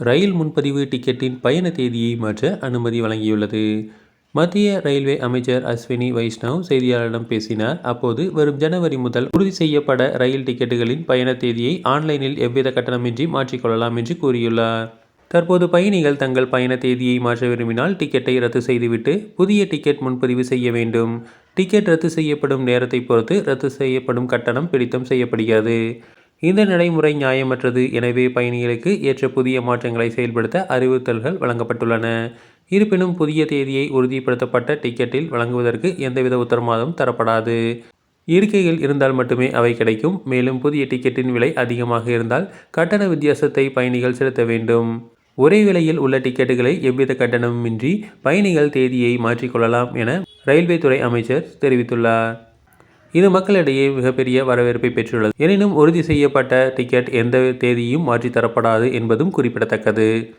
ரயில் முன்பதிவு டிக்கெட்டின் பயண தேதியை மாற்ற அனுமதி வழங்கியுள்ளது. மத்திய ரயில்வே அமைச்சர் அஸ்வினி வைஷ்ணவ் செய்தியாளரிடம் பேசினார். அப்போது வரும் ஜனவரி முதல் உறுதி செய்யப்பட ரயில் டிக்கெட்டுகளின் பயண தேதியை ஆன்லைனில் எவ்வித கட்டணமின்றி மாற்றிக் கொள்ளலாம் என்று கூறியுள்ளார். தற்போது பயணிகள் தங்கள் பயண தேதியை மாற்ற விரும்பினால் டிக்கெட்டை ரத்து செய்துவிட்டு புதிய டிக்கெட் முன்பதிவு செய்ய வேண்டும். டிக்கெட் ரத்து செய்யப்படும் நேரத்தை பொறுத்து ரத்து செய்யப்படும் கட்டணம் பிடித்தம் செய்யப்படுகிறது. இந்த நடைமுறை நியாயமற்றது. எனவே பயணிகளுக்கு ஏற்ற புதிய மாற்றங்களை செயல்படுத்த அறிவுறுத்தல்கள் வழங்கப்பட்டுள்ளன. இருப்பினும் புதிய தேதியை உறுதிப்படுத்தப்பட்ட டிக்கெட்டில் வழங்குவதற்கு எந்தவித உத்தரவாதமும் தரப்படாது. இருக்கைகள் இருந்தால் மட்டுமே அவை கிடைக்கும். மேலும் புதிய டிக்கெட்டின் விலை அதிகமாக இருந்தால் கட்டண வித்தியாசத்தை பயணிகள் செலுத்த வேண்டும். ஒரே விலையில் உள்ள டிக்கெட்டுகளை எவ்வித கட்டணமுமின்றி பயணிகள் தேதியை மாற்றிக்கொள்ளலாம் என ரயில்வே துறை அமைச்சர் தெரிவித்துள்ளார். இது மக்களிடையே மிகப்பெரிய வரவேற்பை பெற்றுள்ளது. எனினும் உறுதி செய்யப்பட்ட டிக்கெட் எந்த தேதியும் மாற்றித்தரப்படாது என்பதும் குறிப்பிடத்தக்கது.